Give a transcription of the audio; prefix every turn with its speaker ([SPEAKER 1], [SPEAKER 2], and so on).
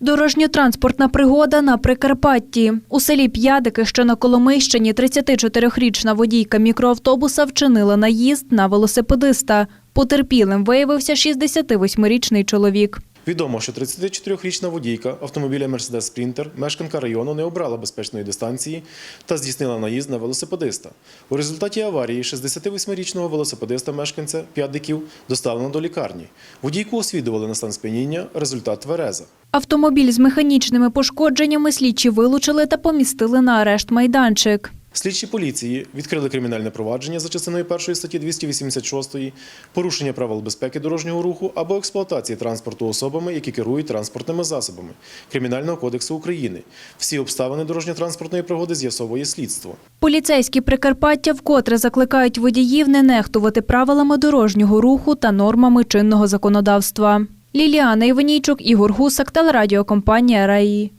[SPEAKER 1] Дорожньо-транспортна пригода на Прикарпатті. У селі П'ядики, що на Коломийщині, 34-річна водійка мікроавтобуса вчинила наїзд на велосипедиста. Потерпілим виявився 68-річний чоловік.
[SPEAKER 2] Відомо, що 34-річна водійка автомобіля Mercedes Sprinter, мешканка району, не обрала безпечної дистанції та здійснила наїзд на велосипедиста. У результаті аварії 68-річного велосипедиста мешканця П'ядиків доставлено до лікарні. Водійку освідували на стан сп'яніння, результат твереза.
[SPEAKER 1] Автомобіль з механічними пошкодженнями слідчі вилучили та помістили на арешт майданчик.
[SPEAKER 2] Слідчі поліції відкрили кримінальне провадження за частиною 1 статті 286 порушення правил безпеки дорожнього руху або експлуатації транспорту особами, які керують транспортними засобами Кримінального кодексу України. Всі обставини дорожньо-транспортної пригоди з'ясовує слідство.
[SPEAKER 1] Поліцейські Прикарпаття вкотре закликають водіїв не нехтувати правилами дорожнього руху та нормами чинного законодавства. Ліліана Іванійчук, Ігор Гусак, телерадіокомпанія «Раї».